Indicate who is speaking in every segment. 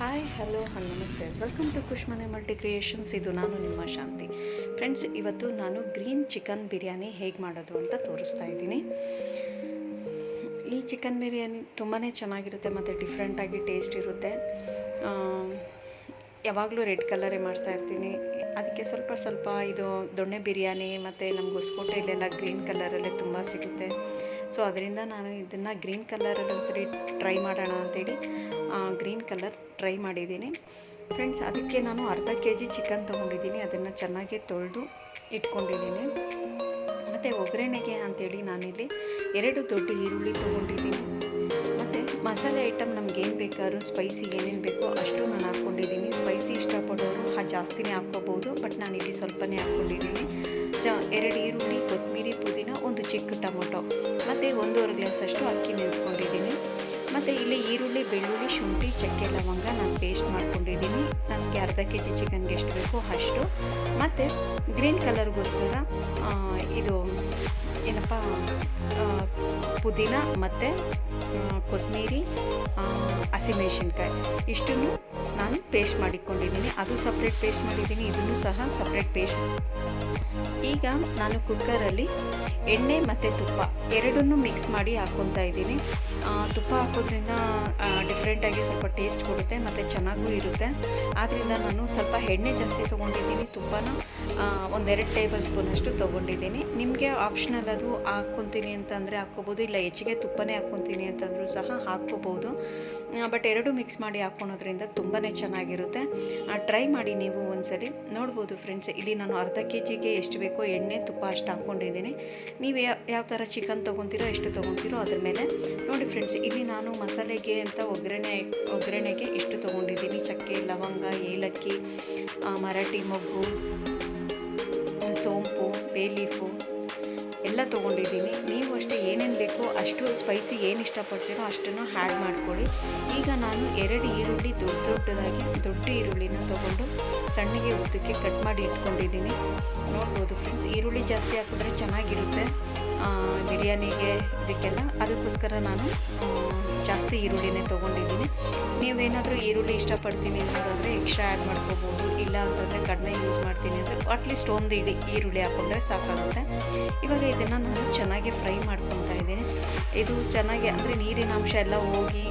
Speaker 1: Hi hello hello, ನಮಸ್ತೆ. Welcome to ಮನೆ multi creations ಇದು ನಾನು ನಿಮ್ಮ ಶಾಂತಿ. ಫ್ರೆಂಡ್ಸ್ ಇವತ್ತು ನಾನು ಗ್ರೀನ್ ಚಿಕನ್ ಬಿರಿಯಾನಿ ಹೇಗೆ ಮಾಡೋದು ಅಂತ ತೋರಿಸ್ತಾ ಇದ್ದೀನಿ. ಈ ಚಿಕನ್ ಬಿರಿಯಾನಿ ತುಂಬಾ ಚೆನ್ನಾಗಿರುತ್ತೆ ಮತ್ತು ಡಿಫ್ರೆಂಟಾಗಿ ಟೇಸ್ಟ್ ಇರುತ್ತೆ. ಯಾವಾಗಲೂ ರೆಡ್ ಕಲರೇ ಮಾಡ್ತಾ ಇರ್ತೀನಿ. ಅದಕ್ಕೆ ಸ್ವಲ್ಪ ಸ್ವಲ್ಪ ಇದು ದೊಣ್ಣೆ ಬಿರಿಯಾನಿ ಮತ್ತು ನಮ್ಗೆ ಹೊಸಕೋಟೆಯಲ್ಲೆಲ್ಲ ಗ್ರೀನ್ ಕಲರಲ್ಲೇ ತುಂಬ ಸಿಗುತ್ತೆ. ಸೊ ಅದರಿಂದ ನಾನು ಇದನ್ನು ಗ್ರೀನ್ ಕಲರಲ್ಲಿ ಒಂದ್ಸರಿ ಟ್ರೈ ಮಾಡೋಣ ಅಂತೇಳಿ ಗ್ರೀನ್ ಕಲರ್ ಟ್ರೈ ಮಾಡಿದ್ದೀನಿ. ಫ್ರೆಂಡ್ಸ್ ಅದಕ್ಕೆ ನಾನು ಅರ್ಧ ಕೆ ಜಿ ಚಿಕನ್ ತೊಗೊಂಡಿದ್ದೀನಿ. ಅದನ್ನು ಚೆನ್ನಾಗಿ ತೊಳೆದು ಇಟ್ಕೊಂಡಿದ್ದೀನಿ. ಮತ್ತು ಒಗ್ಗರಣೆಗೆ ಅಂತೇಳಿ ನಾನಿಲ್ಲಿ ಎರಡು ದೊಡ್ಡ ಈರುಳ್ಳಿ ತೊಗೊಂಡಿದ್ದೀನಿ. ಮಸಾಲೆ ಐಟಮ್ ನಮ್ಗೇನು ಬೇಕಾದ್ರೂ ಸ್ಪೈಸಿ ಏನೇನು ಬೇಕೋ ಅಷ್ಟು ನಾನು ಹಾಕ್ಕೊಂಡಿದ್ದೀನಿ. ಸ್ಪೈಸಿ ಇಷ್ಟಪಡೋರು ಹಾ, ಜಾಸ್ತಿನೇ ಹಾಕ್ಕೋಬೋದು ಬಟ್ ನಾನು ಇಲ್ಲಿ ಸ್ವಲ್ಪನೇ ಹಾಕ್ಕೊಂಡಿದ್ದೀನಿ. ಜ, ಎರಡು ಈರುಳ್ಳಿ ಕೊತ್ತಂಬರಿ ಪುದೀನ, ಒಂದು ಚಿಕ್ಕ ಟೊಮೊಟೊ. ಮತ್ತು ಒಂದೂವರೆ ಗ್ಲಾಸಷ್ಟು ಅಕ್ಕಿ ನೆನೆಸ್ಕೊಂಡಿದ್ದೀನಿ. ಮತ್ತು ಇಲ್ಲಿ ಈರುಳ್ಳಿ, ಬೆಳ್ಳುಳ್ಳಿ, ಶುಂಠಿ, ಚಕ್ಕೆ, ಲವಂಗ ನಾನು ಪೇಸ್ಟ್ ಮಾಡ್ಕೊಂಡಿದ್ದೀನಿ. ನನಗೆ ಅರ್ಧ ಕೆ ಜಿ ಚಿಕನ್ಗೆ ಎಷ್ಟು ಬೇಕೋ ಅಷ್ಟು. ಮತ್ತು ಗ್ರೀನ್ ಕಲರ್ಗೋಸ್ಕರ ಇದು, ಏನಪ್ಪ ಪುದೀನ ಮತ್ತು ಕೊತ್ತಂಬರಿ ಹಸಿಮೆಣ್ಸಿನ್ಕಾಯಿ. ಇಷ್ಟನ್ನು ನಾನು ಪೇಸ್ಟ್ ಮಾಡಿಕೊಂಡಿದ್ದೀನಿ. ಅದು ಸಪ್ರೇಟ್ ಪೇಸ್ಟ್ ಮಾಡಿದ್ದೀನಿ. ಇದನ್ನು ಸಹ ಸಪ್ರೇಟ್ ಪೇಸ್ಟ್ ಈಗ ನಾನು ಕುಕ್ಕರಲ್ಲಿ ಎಣ್ಣೆ ಮತ್ತು ತುಪ್ಪ ಎರಡನ್ನೂ ಮಿಕ್ಸ್ ಮಾಡಿ ಹಾಕ್ಕೊತಾ ಇದ್ದೀನಿ. ತುಪ್ಪ ಹಾಕೋದ್ರಿಂದ ಡಿಫ್ರೆಂಟಾಗಿ ಸ್ವಲ್ಪ ಟೇಸ್ಟ್ ಕೊಡುತ್ತೆ ಮತ್ತು ಚೆನ್ನಾಗೂ ಇರುತ್ತೆ. ಆದ್ದರಿಂದ ನಾನು ಸ್ವಲ್ಪ ಎಣ್ಣೆ ಜಾಸ್ತಿ ತೊಗೊಂಡಿದ್ದೀನಿ ತುಪ್ಪನ. ಒಂದೆರಡು ಟೇಬಲ್ ಸ್ಪೂನಷ್ಟು ತೊಗೊಂಡಿದ್ದೀನಿ. ನಿಮಗೆ ಆಪ್ಷನಲ್ ಅದು ಹಾಕ್ಕೊತೀನಿ ಅಂತಂದರೆ ಹಾಕ್ಕೋಬೋದು, ಇಲ್ಲ ಹೆಚ್ಚಿಗೆ ತುಪ್ಪನೇ ಹಾಕ್ಕೊತೀನಿ ಅಂತಂದರೂ ಸಹ ಹಾಕ್ಕೋಬೋದು. ಬಟ್ ಎರಡು ಮಿಕ್ಸ್ ಮಾಡಿ ಹಾಕ್ಕೊಳೋದ್ರಿಂದ ತುಂಬಾ ಚೆನ್ನಾಗಿರುತ್ತೆ. ಟ್ರೈ ಮಾಡಿ ನೀವು ಒಂದ್ಸರಿ ನೋಡ್ಬೋದು ಫ್ರೆಂಡ್ಸ್ ಇಲ್ಲಿ ನಾನು ಅರ್ಧ ಕೆ ಜಿಗೆ ಎಷ್ಟು ಬೇಕೋ ಎಣ್ಣೆ, ತುಪ್ಪ ಅಷ್ಟು ಹಾಕ್ಕೊಂಡಿದ್ದೀನಿ. ನೀವು ಯಾವ ಯಾವ ಥರ ಚಿಕನ್ ತೊಗೊತೀರೋ, ಎಷ್ಟು ತೊಗೊತೀರೋ ಅದ್ರ ಮೇಲೆ ನೋಡಿ ಫ್ರೆಂಡ್ಸ್ ಇಲ್ಲಿ ನಾನು ಮಸಾಲೆಗೆ ಅಂತ ಒಗ್ಗರಣೆ, ಒಗ್ಗರಣೆಗೆ ಇಷ್ಟು ತೊಗೊಂಡಿದ್ದೀನಿ. ಚಕ್ಕೆ, ಲವಂಗ, ಏಲಕ್ಕಿ ಮರಾಠಿ ಮೊಗ್ಗು, ಸೋಂಪು ಬೇ ಲೀಫು ಎಲ್ಲ ತೊಗೊಂಡಿದ್ದೀನಿ. ನೀವು ಅಷ್ಟೇ ಏನೇನು ಬೇಕೋ ಅಷ್ಟು ಸ್ಪೈಸಿ ಏನು ಇಷ್ಟಪಡ್ತೀರೋ ಅಷ್ಟನ್ನು ಹ್ಯಾಡ್ ಮಾಡ್ಕೊಳ್ಳಿ. ಈಗ ನಾನು ಎರಡು ಈರುಳ್ಳಿ ದೊಡ್ಡ ದೊಡ್ಡದಾಗಿ ದೊಡ್ಡ ಈರುಳ್ಳಿನ ತೊಗೊಂಡು ಸಣ್ಣಗೆ ಉದ್ದಕ್ಕೆ ಕಟ್ ಮಾಡಿ ಇಟ್ಕೊಂಡಿದ್ದೀನಿ. ನೋಡ್ಬೋದು ಫ್ರೆಂಡ್ಸ್ ಈರುಳ್ಳಿ ಜಾಸ್ತಿ ಹಾಕಿದ್ರೆ ಚೆನ್ನಾಗಿರುತ್ತೆ. ಬಿರಿಯಾನಿಗೆ ಇದಕ್ಕೆಲ್ಲ. ಅದಕ್ಕೋಸ್ಕರ ನಾನು ಜಾಸ್ತಿ ಈರುಳ್ಳಿನೇ ತೊಗೊಂಡಿದ್ದೀನಿ. ನೀವೇನಾದರೂ ಈರುಳ್ಳಿ ಇಷ್ಟಪಡ್ತೀನಿ ಅಂತಂದರೆ ಎಕ್ಸ್ಟ್ರಾ ಆ್ಯಡ್ ಮಾಡ್ಕೋಬೋದು. ಇಲ್ಲ ಅಂತಂದರೆ ಕಡಿಮೆ ಯೂಸ್ ಮಾಡ್ತೀನಿ ಅಂದರೆ ಅಟ್ಲೀಸ್ಟ್ ಒಂದು ಇಡಿ ಈರುಳ್ಳಿ ಹಾಕೊಂಡ್ರೆ ಸಾಕಾಗುತ್ತೆ. ಇವಾಗ ಇದನ್ನು ನಾನು ಚೆನ್ನಾಗಿ ಫ್ರೈ ಮಾಡ್ಕೊತಾ ಇದ್ದೀನಿ. ಇದು ಚೆನ್ನಾಗಿ ಅಂದರೆ ನೀರಿನ ಅಂಶ ಎಲ್ಲ ಹೋಗಿ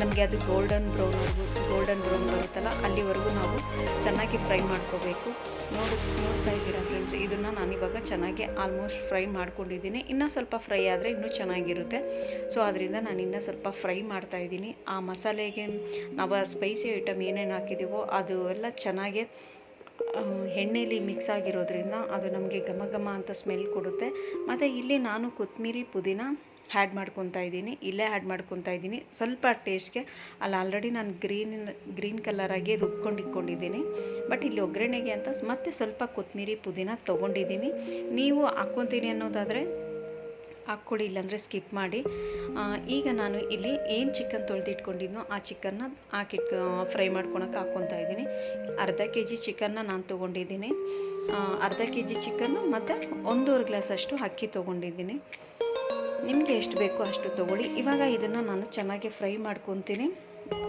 Speaker 1: ನಮಗೆ ಅದು ಗೋಲ್ಡನ್ ಬ್ರೌನ್ವರೆಗೂ ಗೋಲ್ಡನ್ ಬ್ರೌನ್ ಬರುತ್ತಲ್ಲ, ಅಲ್ಲಿವರೆಗೂ ನಾವು ಚೆನ್ನಾಗಿ ಫ್ರೈ ಮಾಡ್ಕೋಬೇಕು. ನೋಡಿ, ನೋಡ್ತಾ ಇದ್ದೀರಾ ಫ್ರೆಂಡ್ಸ್ ಇದನ್ನು ನಾನಿವಾಗ ಚೆನ್ನಾಗಿ ಆಲ್ಮೋಸ್ಟ್ ಫ್ರೈ ಮಾಡ್ಕೊಂಡಿದ್ದೀನಿ. ಇನ್ನೂ ಸ್ವಲ್ಪ ಫ್ರೈ ಆದರೆ ಇನ್ನೂ ಚೆನ್ನಾಗಿರುತ್ತೆ. ಸೊ ಅದರಿಂದ ನಾನು ಇನ್ನೂ ಸ್ವಲ್ಪ ಫ್ರೈ ಮಾಡ್ತಾ ಇದ್ದೀನಿ. ಆ ಮಸಾಲೆಗೆ ನಾವು ಆ ಸ್ಪೈಸಿ ಐಟಮ್ ಏನೇನು ಹಾಕಿದ್ದೀವೋ ಅದು ಎಲ್ಲ ಚೆನ್ನಾಗಿ ಎಣ್ಣೆಯಲ್ಲಿ ಮಿಕ್ಸ್ ಆಗಿರೋದ್ರಿಂದ ಅದು ನಮಗೆ ಘಮ ಘಮ ಅಂತ ಸ್ಮೆಲ್ ಕೊಡುತ್ತೆ. ಮತ್ತು ಇಲ್ಲಿ ನಾನು ಕೊತ್ತಂಬರಿ ಪುದೀನ ಆ್ಯಡ್ ಮಾಡ್ಕೊತಾ ಇದ್ದೀನಿ, ಇಲ್ಲೇ ಆ್ಯಡ್ ಮಾಡ್ಕೊತಾ ಇದ್ದೀನಿ. ಸ್ವಲ್ಪ ಟೇಸ್ಟ್ಗೆ ಅಲ್ಲಿ ಆಲ್ರೆಡಿ ನಾನು ಗ್ರೀನ್ ಗ್ರೀನ್ ಕಲರಾಗಿ ರುಬ್ಕೊಂಡು ಇಟ್ಕೊಂಡಿದ್ದೀನಿ ಬಟ್ ಇಲ್ಲಿ ಒಗ್ಗರಣೆಗೆ ಅಂತ ಮತ್ತೆ ಸ್ವಲ್ಪ ಕೊತ್ತಂಬರಿ ಪುದೀನ ತೊಗೊಂಡಿದ್ದೀನಿ. ನೀವು ಹಾಕ್ಕೊತೀನಿ ಅನ್ನೋದಾದರೆ, ಹಾಕ್ಕೊಡಿ, ಇಲ್ಲಾಂದರೆ ಸ್ಕಿಪ್ ಮಾಡಿ. ಈಗ ನಾನು ಇಲ್ಲಿ ಏನು ಚಿಕನ್ ತೊಳೆದಿಟ್ಕೊಂಡಿದ್ನೋ ಆ ಚಿಕನ್ನ ಹಾಕಿಟ್ ಫ್ರೈ ಮಾಡ್ಕೊಳಕ್ಕೆ ಹಾಕ್ಕೊತಾ ಇದ್ದೀನಿ. ಅರ್ಧ ಕೆ ಜಿ ಚಿಕನ್ನ ನಾನು ತೊಗೊಂಡಿದ್ದೀನಿ. ಅರ್ಧ ಕೆ ಜಿ ಚಿಕನ್ನು ಮತ್ತು ಒಂದೂವರೆ ಗ್ಲಾಸಷ್ಟು ಅಕ್ಕಿ ತೊಗೊಂಡಿದ್ದೀನಿ. ನಿಮಗೆ ಎಷ್ಟು ಬೇಕೋ ಅಷ್ಟು ತೊಗೊಳ್ಳಿ. ಇವಾಗ ಇದನ್ನು ನಾನು ಚೆನ್ನಾಗಿ ಫ್ರೈ ಮಾಡ್ಕೊತೀನಿ.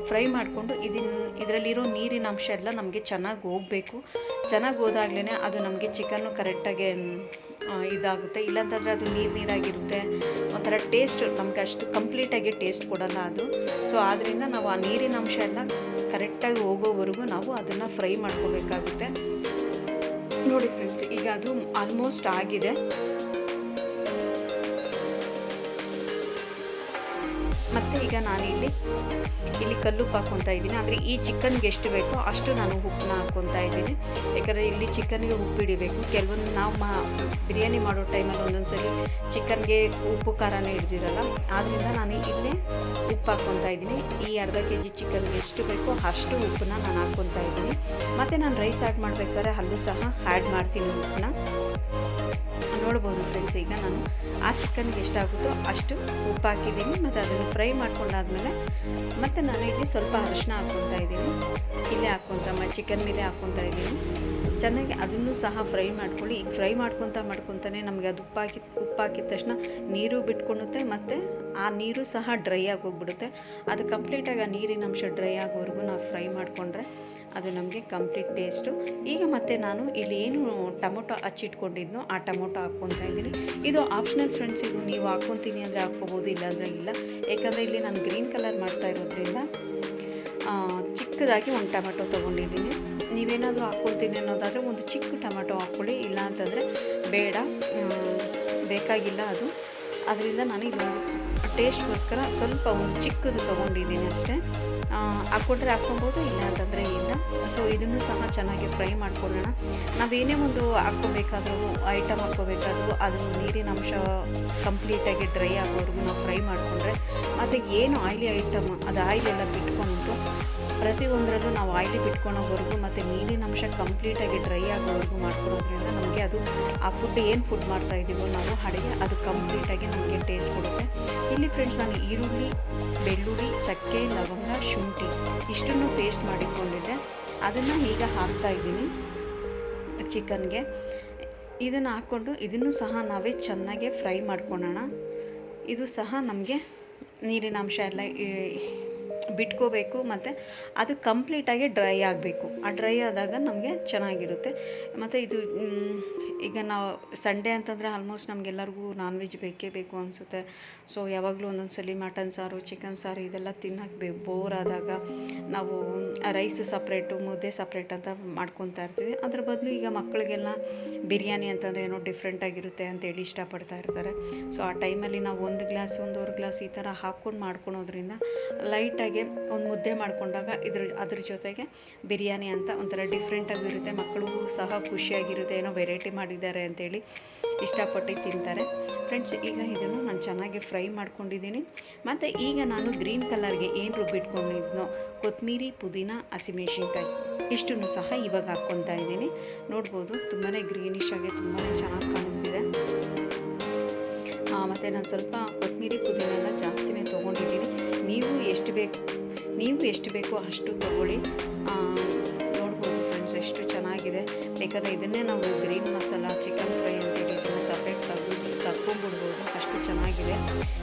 Speaker 1: ಫ್ರೈ ಮಾಡಿಕೊಂಡು ಇದನ್ನ ಇದರಲ್ಲಿರೋ ನೀರಿನ ಅಂಶ ಎಲ್ಲ ನಮಗೆ ಚೆನ್ನಾಗಿ ಹೋಗಬೇಕು. ಚೆನ್ನಾಗಿ ಹೋದಾಗ್ಲೇ ಅದು ನಮಗೆ ಚಿಕನ್ನು ಕರೆಕ್ಟಾಗಿ ಇದಾಗುತ್ತೆ. ಇಲ್ಲಾಂತಂದರೆ ಅದು ನೀರು ನೀರಾಗಿರುತ್ತೆ. ಒಂಥರ ಟೇಸ್ಟ್, ನಮ್ಗೆ ಅಷ್ಟು ಕಂಪ್ಲೀಟಾಗಿ ಟೇಸ್ಟ್ ಕೊಡಲ್ಲ ಅದು. ಸೊ ಆದ್ದರಿಂದ ನಾವು ಆ ನೀರಿನ ಅಂಶ ಎಲ್ಲ ಕರೆಕ್ಟಾಗಿ ಹೋಗೋವರೆಗೂ ನಾವು ಅದನ್ನು ಫ್ರೈ ಮಾಡ್ಕೋಬೇಕಾಗುತ್ತೆ. ನೋಡಿ ಫ್ರೆಂಡ್ಸ್ ಈಗ ಅದು ಆಲ್ಮೋಸ್ಟ್ ಆಗಿದೆ. ಮತ್ತು ಈಗ ನಾನು ಇಲ್ಲಿ ಇಲ್ಲಿ ಕಲ್ಲುಪ್ಪು ಹಾಕ್ಕೊತಾ ಇದ್ದೀನಿ. ಅಂದರೆ ಈ ಚಿಕನ್ಗೆ ಎಷ್ಟು ಬೇಕೋ ಅಷ್ಟು ನಾನು ಉಪ್ಪನ್ನ ಹಾಕ್ಕೊತಾ ಇದ್ದೀನಿ. ಯಾಕಂದರೆ ಇಲ್ಲಿ ಚಿಕನ್ಗೆ ಉಪ್ಪು ಹಿಡಿಬೇಕು. ಕೆಲವೊಂದು ನಾವು ಮಾ ಬಿರಿಯಾನಿ ಮಾಡೋ ಟೈಮಲ್ಲಿ ಒಂದೊಂದು ಸರಿ ಚಿಕನ್ಗೆ ಉಪ್ಪು ಖಾರನೇ ಹಿಡ್ದಿರಲ್ಲ. ಆದ್ದರಿಂದ ನಾನು ಇಲ್ಲಿ ಉಪ್ಪು ಹಾಕ್ಕೊತಾ ಇದ್ದೀನಿ. ಈ ಅರ್ಧ ಕೆ ಜಿ ಚಿಕನ್ಗೆ ಎಷ್ಟು ಬೇಕೋ ಅಷ್ಟು ಉಪ್ಪನ್ನ ನಾನು ಹಾಕ್ಕೊತಾ ಇದ್ದೀನಿ. ಮತ್ತು ನಾನು ರೈಸ್ ಆ್ಯಡ್ ಮಾಡಬೇಕಾದ್ರೆ ಅಲ್ಲೂ ಸಹ ಆ್ಯಡ್ ಮಾಡ್ತೀನಿ ಉಪ್ಪನ್ನ. ನೋಡ್ಬೋದು ಫ್ರೆಂಡ್ಸ್ ಈಗ ನಾನು ಆ ಚಿಕನ್ಗೆ ಎಷ್ಟಾಗುತ್ತೋ ಅಷ್ಟು ಉಪ್ಪು ಹಾಕಿದ್ದೀನಿ ಮತ್ತು ಅದನ್ನು ಫ್ರೈ ಮಾಡ್ಕೊಂಡಾದ್ಮೇಲೆ ಮತ್ತು ನಾನು ಇಲ್ಲಿ ಸ್ವಲ್ಪ ಅರಿಶಿನ ಹಾಕ್ಕೊತಾ ಇದ್ದೀನಿ. ಇಲ್ಲೇ ಹಾಕ್ಕೊತ ಚಿಕನ್ ಮೇಲೆ ಹಾಕ್ಕೊತಾ ಇದ್ದೀನಿ. ಚೆನ್ನಾಗಿ ಅದನ್ನು ಸಹ ಫ್ರೈ ಮಾಡ್ಕೊಳ್ಳಿ. ಈಗ ಫ್ರೈ ಮಾಡ್ಕೊತಾ ಮಾಡ್ಕೊತಾನೆ ನಮಗೆ ಅದು ಉಪ್ಪು ಹಾಕಿ, ಉಪ್ಪು ಹಾಕಿದ ತಕ್ಷಣ ನೀರು ಬಿಟ್ಕೊಳ್ಳುತ್ತೆ ಮತ್ತು ಆ ನೀರು ಸಹ ಡ್ರೈ ಆಗೋಗ್ಬಿಡುತ್ತೆ ಅದು ಕಂಪ್ಲೀಟಾಗಿ ಆ ನೀರಿನ ಅಂಶ ಡ್ರೈ ಆಗೋವರೆಗೂ ನಾವು ಫ್ರೈ ಮಾಡಿಕೊಂಡ್ರೆ ಅದು ನಮಗೆ ಕಂಪ್ಲೀಟ್ ಟೇಸ್ಟು. ಈಗ ಮತ್ತೆ ನಾನು ಇಲ್ಲಿ ಏನು ಟೊಮೊಟೊ ಹಚ್ಚಿಟ್ಕೊಂಡಿದ್ನೋ ಆ ಟೊಮೊಟೊ ಹಾಕ್ಕೊತಾ ಇದ್ದೀನಿ. ಇದು ಆಪ್ಷನಲ್ ಫ್ರೆಂಡ್ಸ್, ಇದು ನೀವು ಹಾಕ್ಕೊತೀನಿ ಅಂದರೆ ಹಾಕ್ಕೋಬೋದು, ಇಲ್ಲಾಂದರೆ ಇಲ್ಲ. ಯಾಕಂದರೆ ಇಲ್ಲಿ ನಾನು ಗ್ರೀನ್ ಕಲರ್ ಮಾಡ್ತಾ ಇರೋದ್ರಿಂದ ಚಿಕ್ಕದಾಗಿ ಒಂದು ಟೊಮೆಟೊ ತೊಗೊಂಡಿದ್ದೀನಿ. ನೀವೇನಾದರೂ ಹಾಕ್ಕೊಳ್ತೀನಿ ಅನ್ನೋದಾದರೆ ಒಂದು ಚಿಕ್ಕ ಟೊಮೆಟೊ ಹಾಕ್ಕೊಳ್ಳಿ. ಇಲ್ಲ ಅಂತಂದರೆ ಬೇಡ ಬೇಕಾಗಿಲ್ಲ ಅದು. ಅದರಿಂದ ನಾನು ಇಲ್ಲೊಂದು ಟೇಸ್ಟ್ಗೋಸ್ಕರ ಸ್ವಲ್ಪ ಒಂದು ಚಿಕ್ಕದು ತೊಗೊಂಡಿದ್ದೀನಿ ಅಷ್ಟೇ. ಹಾಕ್ಕೊಂಡ್ರೆ ಹಾಕ್ಕೊಬೋದು, ಇಲ್ಲ ಅಂತಂದರೆ ಇಲ್ಲ. ಸೊ ಇದನ್ನು ಸಹ ಚೆನ್ನಾಗಿ ಫ್ರೈ ಮಾಡ್ಕೊಳ್ಳೋಣ. ನಾವೇನೇ ಒಂದು ಹಾಕ್ಕೋಬೇಕಾದ್ರೂ, ಐಟಮ್ ಹಾಕ್ಕೋಬೇಕಾದ್ರೂ ಅದು ನೀರಿನ ಅಂಶ ಕಂಪ್ಲೀಟಾಗಿ ಡ್ರೈ ಆಗೋವರೆಗೂ ನಾವು ಫ್ರೈ ಮಾಡಿಕೊಂಡ್ರೆ, ಮತ್ತು ಏನು ಆಯಿಲಿ ಐಟಮ್ ಅದು ಆಯಿಲ್ ಬಿಟ್ಟು ಪ್ರತಿಯೊಂದರಲ್ಲೂ ನಾವು ಆಯ್ಲಿ ಬಿಟ್ಕೊಳೋವರೆಗೂ ಮತ್ತು ನೀರಿನ ಅಂಶ ಕಂಪ್ಲೀಟಾಗಿ ಡ್ರೈ ಆಗೋವರೆಗೂ ಮಾಡ್ಕೊಳೋದ್ರಿಂದ ನಮಗೆ ಅದು, ಆ ಫುಡ್ ಏನು ಫುಡ್ ಮಾಡ್ತಾ ಇದ್ದೀವೋ ನಾವು ಅಡುಗೆ ಅದು ಕಂಪ್ಲೀಟಾಗಿ ನಮಗೆ ಟೇಸ್ಟ್ ಕೊಡುತ್ತೆ. ಇಲ್ಲಿ ಫ್ರೆಂಡ್ಸ್ ನಾನು ಈರುಳ್ಳಿ, ಬೆಳ್ಳುಳ್ಳಿ, ಚಕ್ಕೆ, ಲವಂಗ, ಶುಂಠಿ ಇಷ್ಟನ್ನು ಪೇಸ್ಟ್ ಮಾಡಿಕೊಂಡಿದ್ದೆ ಅದನ್ನು ಈಗ ಹಾಕ್ತಾ ಇದ್ದೀನಿ ಚಿಕನ್ಗೆ. ಇದನ್ನು ಹಾಕ್ಕೊಂಡು ಇದನ್ನು ಸಹ ನಾವೇ ಚೆನ್ನಾಗೆ ಫ್ರೈ ಮಾಡ್ಕೊಳ್ಳೋಣ ಇದು ಸಹ ನಮಗೆ ನೀರಿನ ಅಂಶ ಎಲ್ಲ ಬಿಟ್ಕೋಬೇಕು ಮತ್ತು ಅದು ಕಂಪ್ಲೀಟಾಗಿ ಡ್ರೈ ಆಗಬೇಕು. ಆ ಡ್ರೈ ಆದಾಗ ನಮಗೆ ಚೆನ್ನಾಗಿರುತ್ತೆ. ಮತ್ತು ಇದು ಈಗ ನಾವು ಸಂಡೇ ಅಂತಂದರೆ ಆಲ್ಮೋಸ್ಟ್ ನಮಗೆಲ್ಲರಿಗೂ ನಾನ್ ವೆಜ್ ಬೇಕೇ ಬೇಕು ಅನಿಸುತ್ತೆ. ಸೊ ಯಾವಾಗಲೂ ಒಂದೊಂದು ಸಲ ಮಟನ್ ಸಾರು ಚಿಕನ್ ಸಾರು ಇದೆಲ್ಲ ತಿನ್ನೋಕ್ಕೆ ಬೇ ಬೋರ್ ಆದಾಗ ನಾವು ರೈಸ್ ಸಪ್ರೇಟು ಮುದ್ದೆ ಸಪ್ರೇಟ್ ಅಂತ ಮಾಡ್ಕೊತಾ ಇರ್ತೀವಿ. ಅದ್ರ ಬದಲು ಈಗ ಮಕ್ಕಳಿಗೆಲ್ಲ ಬಿರಿಯಾನಿ ಅಂತಂದರೆ ಏನೋ ಡಿಫ್ರೆಂಟಾಗಿರುತ್ತೆ ಅಂತೇಳಿ ಇಷ್ಟಪಡ್ತಾ ಇರ್ತಾರೆ. ಸೊ ಆ ಟೈಮಲ್ಲಿ ನಾವು ಒಂದು ಗ್ಲಾಸ್ ಒಂದೂವರೆ ಗ್ಲಾಸ್ ಈ ಥರ ಹಾಕ್ಕೊಂಡು ಮಾಡ್ಕೊಳೋದ್ರಿಂದ ಲೈಟಾಗಿ ಒಂದು ಮುದ್ದೆ ಮಾಡ್ಕೊಂಡಾಗ ಇದ್ರ, ಅದ್ರ ಜೊತೆಗೆ ಬಿರಿಯಾನಿ ಅಂತ ಒಂಥರ ಡಿಫ್ರೆಂಟಾಗಿರುತ್ತೆ ಮಕ್ಕಳು ಸಹ ಖುಷಿಯಾಗಿರುತ್ತೆ. ಏನೋ ವೆರೈಟಿ ಮಾಡಿದ್ದಾರೆ ಅಂತೇಳಿ ಇಷ್ಟಪಟ್ಟು ತಿಂತಾರೆ. ಫ್ರೆಂಡ್ಸ್ ಈಗ ಇದನ್ನು ನಾನು ಚೆನ್ನಾಗಿ ಫ್ರೈ ಮಾಡ್ಕೊಂಡಿದ್ದೀನಿ. ಮತ್ತು ಈಗ ನಾನು ಗ್ರೀನ್ ಕಲರ್ಗೆ ಏನು ರುಬ್ಬಿಟ್ಕೊಂಡಿದ್ನೋ ಕೊತ್ತಂಬರಿ ಪುದೀನ, ಹಸಿಮೆಣ್ಸಿನ್ಕಾಯಿ ಇಷ್ಟನ್ನು ಸಹ ಇವಾಗ ಹಾಕ್ಕೊತಾ ಇದ್ದೀನಿ. ನೋಡ್ಬೋದು ತುಂಬಾ ಗ್ರೀನಿಶ್ ಆಗಿ ತುಂಬಾ ಚೆನ್ನಾಗಿ ಕಾಣಿಸ್ತಿದೆ. ಮತ್ತು ನಾನು ಸ್ವಲ್ಪ ಕೊತ್ತಂಬರಿ ಪುದೀನ ಎಲ್ಲ ಜಾಸ್ತಿನೇ ತೊಗೊಂಡಿದ್ದೀನಿ. ನೀವು ಎಷ್ಟು ಬೇಕು, ನೀವು ಎಷ್ಟು ಬೇಕೋ ಅಷ್ಟು ತೊಗೊಳ್ಳಿ. ಬೇಕಾದ್ರೆ ಇದನ್ನೇ ನಾವು ಗ್ರೀನ್ ಮಸಾಲ, ಚಿಕನ್ ಫ್ರೈ ಅಂತೇಳಿ ಇದನ್ನು ಸಪ್ರೇಟ್ ತೆಗೆದು ತಕ್ಕೊಂಡ್ಬಿಡ್ಬೋದು ಅಷ್ಟು ಚೆನ್ನಾಗಿದೆ.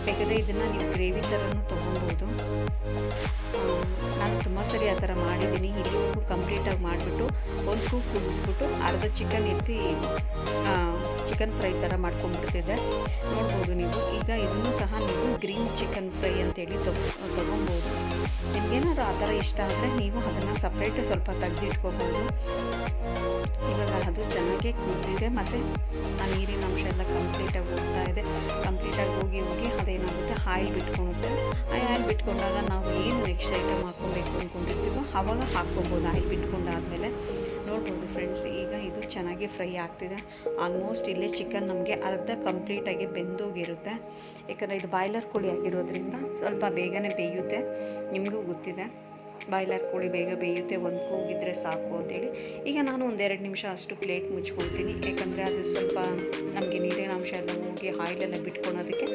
Speaker 1: ಬೇಕಾದರೆ ಇದನ್ನು ನೀವು ಗ್ರೇವಿ ಥರನೂ ತೊಗೊಬೋದು ನಾನು ತುಂಬ ಸರಿ ಆ ಥರ ಮಾಡಿದ್ದೀನಿ. ಇಲ್ಲಿವರೆಗೂ ಕಂಪ್ಲೀಟಾಗಿ ಮಾಡಿಬಿಟ್ಟು ಒಂದು ಕೂಗ್ ಕುದಿಸ್ಬಿಟ್ಟು ಅರ್ಧ ಚಿಕನ್ ಎತ್ತಿ ಚಿಕನ್ ಫ್ರೈ ಥರ ಮಾಡ್ಕೊಂಡ್ಬಿಡ್ತಿದ್ದೆ. ನೋಡ್ಬೋದು ನೀವು. ಈಗ ಇದನ್ನು ಸಹ ನೀವು ಗ್ರೀನ್ ಚಿಕನ್ ಫ್ರೈ ಅಂತೇಳಿ ತಗೊ ತೊಗೊಬೋದು ನಿಮಗೇನಾದ್ರು ಆ ಥರ ಇಷ್ಟ ಆದರೆ ನೀವು ಅದನ್ನು ಸಪ್ರೇಟ್ ಸ್ವಲ್ಪ ತೆಗೆದಿಟ್ಕೋಬೋದು. ಅದು ಕೂತಿದೆ ಮತ್ತು ಆ ನೀರಿನ ಅಂಶ ಎಲ್ಲ ಕಂಪ್ಲೀಟಾಗಿ ಹೋಗ್ತಾ ಇದೆ. ಕಂಪ್ಲೀಟಾಗಿ ಹೋಗಿ ಹೋಗಿ ಅದೇನಾಗುತ್ತೆ? ಆಯಿಲ್ ಬಿಟ್ಕೊಳುತ್ತೆ. ಆ ಆಯಿಲ್ ಬಿಟ್ಕೊಂಡಾಗ ನಾವು ಏನು ನೆಕ್ಸ್ಟ್ ಐಟಮ್ ಹಾಕ್ಕೊಬೇಕು ಅಂದ್ಕೊಂಡಿರ್ತೀವೋ ಆವಾಗ ಹಾಕ್ಕೊಬೋದು ಆಯಿಲ್ ಬಿಟ್ಕೊಂಡಾದಮೇಲೆ. ನೋಡ್ಬೋದು ಫ್ರೆಂಡ್ಸ್ ಈಗ ಇದು ಚೆನ್ನಾಗಿ ಫ್ರೈ ಆಗ್ತಿದೆ. ಆಲ್ಮೋಸ್ಟ್ ಇಲ್ಲೇ ಚಿಕನ್ ನಮಗೆ ಅರ್ಧ ಕಂಪ್ಲೀಟಾಗಿ ಬೆಂದೋಗಿರುತ್ತೆ. ಯಾಕಂದರೆ ಇದು ಬಾಯ್ಲರ್ ಕೋಳಿ ಆಗಿರೋದ್ರಿಂದ ಸ್ವಲ್ಪ ಬೇಗನೆ ಬೇಯುತ್ತೆ. ನಿಮಗೂ ಗೊತ್ತಿದೆ. ಬಾಯ್ಲರ್ ಕೋಳಿ ಬೇಗ ಬೇಯುತ್ತೆ, ಒಂದು ಕೂಗಿದ್ರೆ ಸಾಕು ಅಂತೇಳಿ. ಈಗ ನಾನು ಒಂದೆರಡು ನಿಮಿಷ ಅಷ್ಟು ಪ್ಲೇಟ್ ಮುಚ್ಕೊಳ್ತೀನಿ. ಯಾಕಂದರೆ ಅದು ಸ್ವಲ್ಪ ನಮಗೆ ನೀರಿನ ಅಂಶ ಎಲ್ಲ ಹೋಗಿ ಆಯಿಲೆಲ್ಲ ಬಿಟ್ಕೊಳೋದಕ್ಕೆ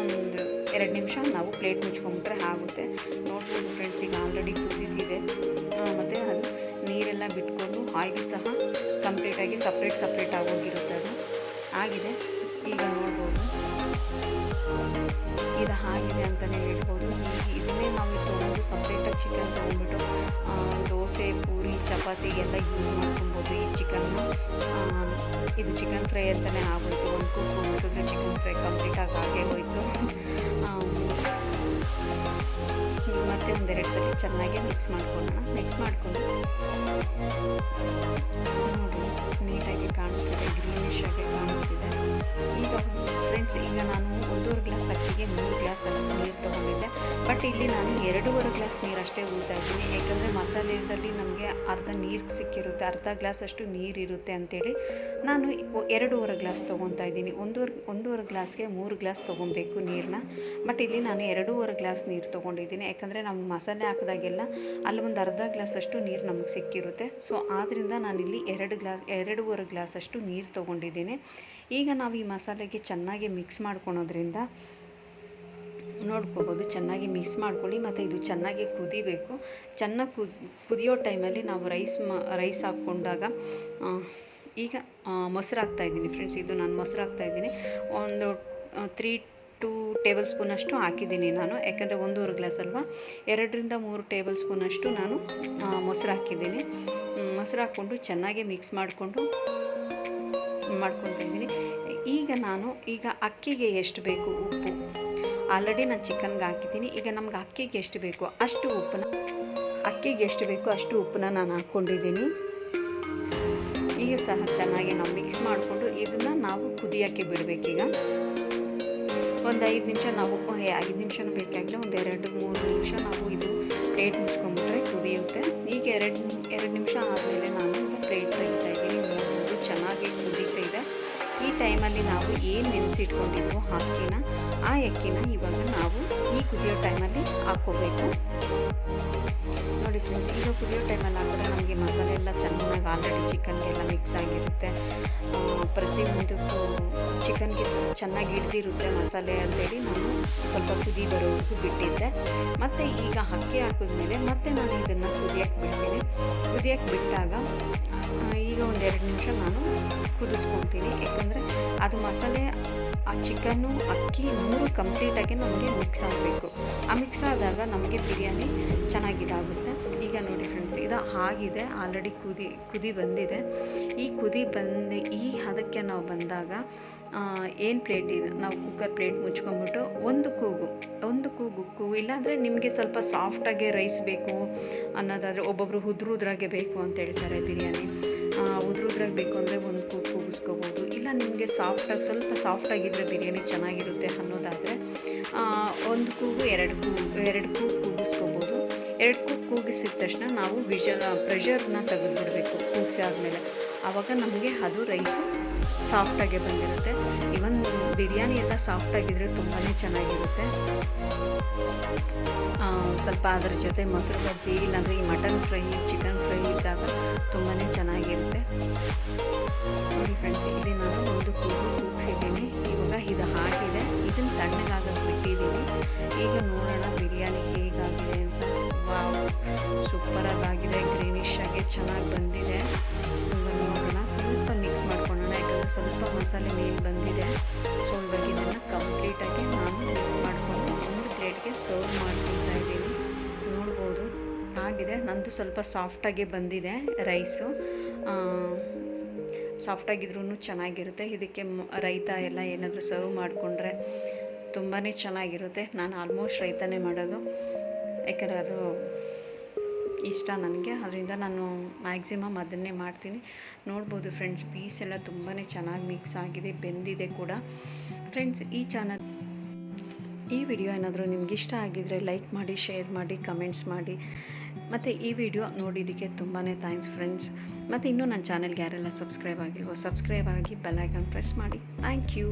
Speaker 1: ಒಂದು ಎರಡು ನಿಮಿಷ ನಾವು ಪ್ಲೇಟ್ ಮುಚ್ಕೊಂಡ್ಬಿಟ್ರೆ ಆಗುತ್ತೆ. ನೋಡ್ಬೋದು ಫ್ರೆಂಡ್ಸ್ ಈಗ ಆಲ್ರೆಡಿ ಕುದಿದಿದೆ. ಮತ್ತು ಅದು ನೀರೆಲ್ಲ ಬಿಟ್ಕೊಂಡು ಆಯಿಲ್ ಸಹ ಕಂಪ್ಲೀಟಾಗಿ ಸಪ್ರೇಟ್ ಸಪ್ರೇಟ್ ಆಗೋಗಿರುತ್ತೆ ಅದು. ಆಗಿದೆ. ಈಗ ನೋಡ್ಬೋದು. ಇದು ಆಗಿದೆ ಅಂತಲೇ ಹೇಳ್ಬೋದು. ಚಿಕನ್ ತೊಗೊಂಡ್ಬಿಟ್ಟು ದೋಸೆ, ಪೂರಿ, ಚಪಾತಿ ಎಲ್ಲ ಯೂಸ್ ಮಾಡ್ಕೊಬೋದು ಈ ಚಿಕನ್ನು. ಇದು ಚಿಕನ್ ಫ್ರೈ ಅಂತಲೇ ಆಗೋಯ್ತು. ಒಂದು ಕುಕ್ ಮುಗಿಸಿದ್ರೆ ಚಿಕನ್ ಫ್ರೈ ಕಂಪ್ಲೀಟಾಗಿ ಆಗೇ ಹೋಯಿತು. ಈಗ ಮತ್ತೆ ಒಂದೆರಡು ಸರಿ ಚೆನ್ನಾಗಿ ಮಿಕ್ಸ್ ಮಾಡ್ಕೊಳ್ಳೋಣ. ಮಿಕ್ಸ್ ಮಾಡಿಕೊಂಡು. ಬಟ್ ಇಲ್ಲಿ ನಾನು ಎರಡೂವರೆ ಗ್ಲಾಸ್ ನೀರು ಅಷ್ಟೇ ಇದ್ದೀನಿ. ಯಾಕಂದರೆ ಮಸಾಲೆಯಲ್ಲಿ ನಮಗೆ ಅರ್ಧ ನೀರು ಸಿಕ್ಕಿರುತ್ತೆ, ಅರ್ಧ ಗ್ಲಾಸ್ ಅಷ್ಟು ನೀರು ಇರುತ್ತೆ ಅಂತೇಳಿ ನಾನು ಎರಡೂವರೆ ಗ್ಲಾಸ್ ತೊಗೊತಾ ಇದ್ದೀನಿ. ಒಂದೂವರೆ ಒಂದೂವರೆ ಗ್ಲಾಸ್ಗೆ ಮೂರು ಗ್ಲಾಸ್ ತೊಗೊಬೇಕು ನೀರನ್ನ ಬಟ್ ಇಲ್ಲಿ ನಾನು ಎರಡೂವರೆ ಗ್ಲಾಸ್ ನೀರು ತೊಗೊಂಡಿದ್ದೀನಿ. ಯಾಕಂದರೆ ನಾವು ಮಸಾಲೆ ಹಾಕಿದಾಗೆಲ್ಲ ಅಲ್ಲಿ ಒಂದು ಅರ್ಧ ಗ್ಲಾಸ್ ಅಷ್ಟು ನೀರು ನಮಗೆ ಸಿಕ್ಕಿರುತ್ತೆ. ಸೊ ಆದ್ದರಿಂದ ನಾನಿಲ್ಲಿ ಎರಡು ಗ್ಲಾಸ್, ಎರಡೂವರೆ ಗ್ಲಾಸ್ ಅಷ್ಟು ನೀರು ತೊಗೊಂಡಿದ್ದೀನಿ. ಈಗ ನಾವು ಈ ಮಸಾಲೆಗೆ ಚೆನ್ನಾಗಿ ಮಿಕ್ಸ್ ಮಾಡ್ಕೊಳೋದ್ರಿಂದ ನೋಡ್ಕೋಬೋದು, ಚೆನ್ನಾಗಿ ಮಿಕ್ಸ್ ಮಾಡ್ಕೊಳ್ಳಿ, ಮತ್ತು ಇದು ಚೆನ್ನಾಗಿ ಕುದಿಬೇಕು. ಚೆನ್ನಾಗಿ ಕುದ್, ಕುದಿಯೋ ಟೈಮಲ್ಲಿ ನಾವು ರೈಸ್ ಮ ರೈಸ್ ಹಾಕ್ಕೊಂಡಾಗ ಈಗ ಮೊಸರು ಹಾಕ್ತಾಯಿದ್ದೀನಿ ಫ್ರೆಂಡ್ಸ್ ಇದು ನಾನು ಮೊಸರು ಹಾಕ್ತಾಯಿದ್ದೀನಿ ಒಂದು ತ್ರೀ ಟೂ ಟೇಬಲ್ ಸ್ಪೂನಷ್ಟು ಹಾಕಿದ್ದೀನಿ ನಾನು, ಯಾಕಂದರೆ ಒಂದೂವರೆ ಗ್ಲಾಸ್ ಅಲ್ವಾ? ಎರಡರಿಂದ ಮೂರು ಟೇಬಲ್ ಸ್ಪೂನಷ್ಟು ನಾನು ಮೊಸರು ಹಾಕಿದ್ದೀನಿ. ಮೊಸರು ಹಾಕ್ಕೊಂಡು ಚೆನ್ನಾಗಿ ಮಿಕ್ಸ್ ಮಾಡಿಕೊಂಡು ಮಾಡ್ಕೊತಾ ಇದ್ದೀನಿ. ಈಗ ನಾನು, ಈಗ ಅಕ್ಕಿಗೆ ಎಷ್ಟು ಬೇಕು? ಆಲ್ರೆಡಿ ನಾನು ಚಿಕನ್ಗೆ ಹಾಕಿದ್ದೀನಿ. ಈಗ ನಮ್ಗೆ ಅಕ್ಕಿಗೆ ಎಷ್ಟು ಬೇಕು? ಅಷ್ಟು ಉಪ್ಪನ್ನ ಅಕ್ಕಿಗೆ ಎಷ್ಟು ಬೇಕೋ? ಅಷ್ಟು ಉಪ್ಪನ್ನ ನಾನು ಹಾಕ್ಕೊಂಡಿದ್ದೀನಿ. ಈಗ ಸಹ ಚೆನ್ನಾಗಿ ನಾವು ಮಿಕ್ಸ್ ಮಾಡಿಕೊಂಡು ಇದನ್ನು ನಾವು ಕುದಿಯೋಕ್ಕೆ ಬಿಡಬೇಕೀಗ. ಒಂದು ಐದು ನಿಮಿಷ ನಾವು ಐದು ನಿಮಿಷನೂ ಬೇಕಾಗಿಲ್ಲ. ಒಂದು ಎರಡು, ಮೂರು ನಿಮಿಷ ನಾವು ಇದು ಪ್ಲೇಟ್ ಮುಚ್ಕೊಂಡ್ಬಿಟ್ರೆ ಕುದಿಯುತ್ತೆ. ಈಗ ಎರಡು ಎರಡು ನಿಮಿಷ ಆದಮೇಲೆ ನಾನು ಪ್ಲೇಟ್ ತೆಗಿತಾ ಇದ್ದೀನಿ. ಟೈಮಲ್ಲಿ ನಾವು ಏನು ನೆನೆಸಿಟ್ಕೊಂಡಿದ್ವೋ ಅಕ್ಕಿನ, ಆ ಅಕ್ಕಿನ ಇವಾಗ ನಾವು ಈ ಕುದಿಯೋ ಟೈಮಲ್ಲಿ ಹಾಕ್ಕೋಬೇಕು. ನೋಡಿ ಫ್ರೆಂಡ್ಸ್ ಈಗ ಕುದಿಯೋ ಟೈಮಲ್ಲಿ ಹಾಕಿದ್ರೆ ನಮಗೆ ಮಸಾಲೆ ಎಲ್ಲ ಚೆನ್ನಾಗಿ ಆಲ್ರೆಡಿ ಚಿಕನ್ಗೆಲ್ಲ ಮಿಕ್ಸ್ ಆಗಿರುತ್ತೆ. ಪ್ರತಿ ಪ್ರತಿಯೊಂದಕ್ಕೂ ಚಿಕನ್ಗೆ ಚೆನ್ನಾಗಿ ಹಿಡ್ದಿರುತ್ತೆ ಮಸಾಲೆ ಅಂತೇಳಿ ನಾನು ಸ್ವಲ್ಪ ಕುದಿ ಬರೋವರೆಗೂ ಬಿಟ್ಟಿದ್ದೆ. ಮತ್ತು ಈಗ ಅಕ್ಕಿ ಹಾಕಿದ್ಮೇಲೆ ಮತ್ತೆ ನಾನು ಇದನ್ನು ಕುದಿಯೋಕ್ಕೆ ಬಿಡ್ತೀನಿ. ಕುದಿಯೋಕ್ಕೆ ಬಿಟ್ಟಾಗ ಈಗ ಒಂದೆರಡು ನಿಮಿಷ ನಾನು ಕುದಿಸ್ಕೊತೀನಿ ಯಾಕಂದರೆ ಅದು ಮಸಾಲೆ ಆ ಚಿಕನ್ನು ಅಕ್ಕಿ ಮೂರು ಕಂಪ್ಲೀಟಾಗಿ ನಮಗೆ ಮಿಕ್ಸ್ ಆಗಬೇಕು. ಆ ಮಿಕ್ಸ್ ಆದಾಗ ನಮಗೆ ಬಿರಿಯಾನಿ ಚೆನ್ನಾಗಿದಾಗುತ್ತೆ. ಈಗ ನೋಡಿ ಫ್ರೆಂಡ್ಸ್ ಇದು ಆಗಿದೆ ಆಲ್ರೆಡಿ ಕುದಿ ಕುದಿ ಬಂದಿದೆ. ಈ ಕುದಿ ಬಂದು, ಈ ಹದಕ್ಕೆ ನಾವು ಬಂದಾಗ ಏನು ಪ್ಲೇಟ್ ಇದೆ? ನಾವು ಕುಕ್ಕರ್ ಪ್ಲೇಟ್ ಮುಚ್ಕೊಂಡ್ಬಿಟ್ಟು ಒಂದು ಕೂಗು ಒಂದು ಕೂಗು ಕೂಗು. ಇಲ್ಲಾಂದರೆ ನಿಮಗೆ ಸ್ವಲ್ಪ ಸಾಫ್ಟಾಗೆ ರೈಸ್ ಬೇಕು ಅನ್ನೋದಾದರೆ ಒಬ್ಬೊಬ್ಬರು ಉದ್ರು ಉದ್ರಾಗೆ ಬೇಕು ಅಂತ ಹೇಳ್ತಾರೆ ಬಿರಿಯಾನಿ. ಉದ್ರು ಉದ್ರಾಗೆ ಬೇಕು ಅಂದರೆ ಒಂದು ಕೂಗು ಕೂಗಿಸ್ಕೋಬೋದು. ಇಲ್ಲ, ನಿಮಗೆ ಸಾಫ್ಟಾಗಿ ಸ್ವಲ್ಪ ಸಾಫ್ಟಾಗಿದ್ದರೆ ಬಿರಿಯಾನಿ ಚೆನ್ನಾಗಿರುತ್ತೆ ಅನ್ನೋದಾದರೆ ಒಂದು ಕೂಗು ಎರಡು ಕೂ, ಎರಡು ಕೂಗು ಕೂಗಿಸ್ಕೋಬೋದು. ಎರಡು ಕೂಗು ಕೂಗಿಸಿದ ತಕ್ಷಣ ನಾವು ವಿಜ ಪ್ರೆಷರ್ನ ತೆಗೆದುಬಿಡಬೇಕು ಕೂಗಿಸಿ ಆದಮೇಲೆ. ಆವಾಗ ನಮಗೆ ಅದು ರೈಸು ಸಾಫ್ಟಾಗೆ ಬಂದಿರುತ್ತೆ. ಇವನ್ ಬಿರಿಯಾನಿ ಎಲ್ಲ ಸಾಫ್ಟಾಗಿದ್ದರೆ ತುಂಬಾ ಚೆನ್ನಾಗಿರುತ್ತೆ. ಸ್ವಲ್ಪ ಅದರ ಜೊತೆ ಮೊಸರು ಬಜ್ಜಿ, ಇಲ್ಲಾಂದರೆ ಈ ಮಟನ್ ಫ್ರೈ ಚಿಕನ್ ಫ್ರೈ ಇದ್ದಾಗ ತುಂಬಾ ಚೆನ್ನಾಗಿರುತ್ತೆ. ನೋಡಿ ಫ್ರೆಂಡ್ಸ್ ಇಲ್ಲಿ ನಾನು ಒಂದು ಕೂಗು ಕೂಗಿಸಿದ್ದೀನಿ. ಇವಾಗ ಇದು ಹಾಕಿದೆ. ಇದನ್ನು ತಣ್ಣಗಾಗಕ್ಕೆ ಬಿಟ್ಟಿದ್ದೀನಿ ಈಗ ನೋಡೋಣ ಬಿರಿಯಾನಿ ಹೇಗಾಗಿದೆ ಅಂತ. ವಾವ್ ಸೂಪರಾಗಿದೆ ಗ್ರೀನಿಶ್ ಆಗಿ ಚೆನ್ನಾಗಿ ಬಂದಿದೆ. ನಂದು ಸ್ವಲ್ಪ ಸಾಫ್ಟಾಗಿ ಬಂದಿದೆ ರೈಸು. ಸಾಫ್ಟಾಗಿದ್ರೂ ಚೆನ್ನಾಗಿರುತ್ತೆ. ಇದಕ್ಕೆ ರೈತ ಎಲ್ಲ ಏನಾದರೂ ಸರ್ವ್ ಮಾಡಿಕೊಂಡ್ರೆ ತುಂಬಾ ಚೆನ್ನಾಗಿರುತ್ತೆ. ನಾನು ಆಲ್ಮೋಸ್ಟ್ ರೈತನೇ ಮಾಡೋದು. ಯಾಕಂದರೆ ಅದು ಇಷ್ಟ ನನಗೆ. ಅದರಿಂದ ನಾನು ಮ್ಯಾಕ್ಸಿಮಮ್ ಅದನ್ನೇ ಮಾಡ್ತೀನಿ. ನೋಡ್ಬೋದು ಫ್ರೆಂಡ್ಸ್, ಪೀಸ್ ಎಲ್ಲ ತುಂಬಾ ಚೆನ್ನಾಗಿ ಮಿಕ್ಸ್ ಆಗಿದೆ, ಬೆಂದಿದೆ ಕೂಡ. ಫ್ರೆಂಡ್ಸ್, ಈ ಚಾನಲ್ ಈ ವಿಡಿಯೋ ಏನಾದರೂ ನಿಮ್ಗೆ ಇಷ್ಟ ಆಗಿದರೆ ಲೈಕ್ ಮಾಡಿ, ಶೇರ್ ಮಾಡಿ, ಕಮೆಂಟ್ಸ್ ಮಾಡಿ. ಮತ್ತು ಈ ವಿಡಿಯೋ ನೋಡಿದ್ದಕ್ಕೆ ತುಂಬಾ ಥ್ಯಾಂಕ್ಸ್ ಫ್ರೆಂಡ್ಸ್. ಮತ್ತು ಇನ್ನೂ ನನ್ನ ಚಾನಲ್ಗೆ ಯಾರೆಲ್ಲ ಸಬ್ಸ್ಕ್ರೈಬ್ ಆಗಿಲ್ವೋ, ಸಬ್ಸ್ಕ್ರೈಬ್ ಆಗಿ ಬೆಲ್ ಐಕಾನ್ ಪ್ರೆಸ್ ಮಾಡಿ. Thank you.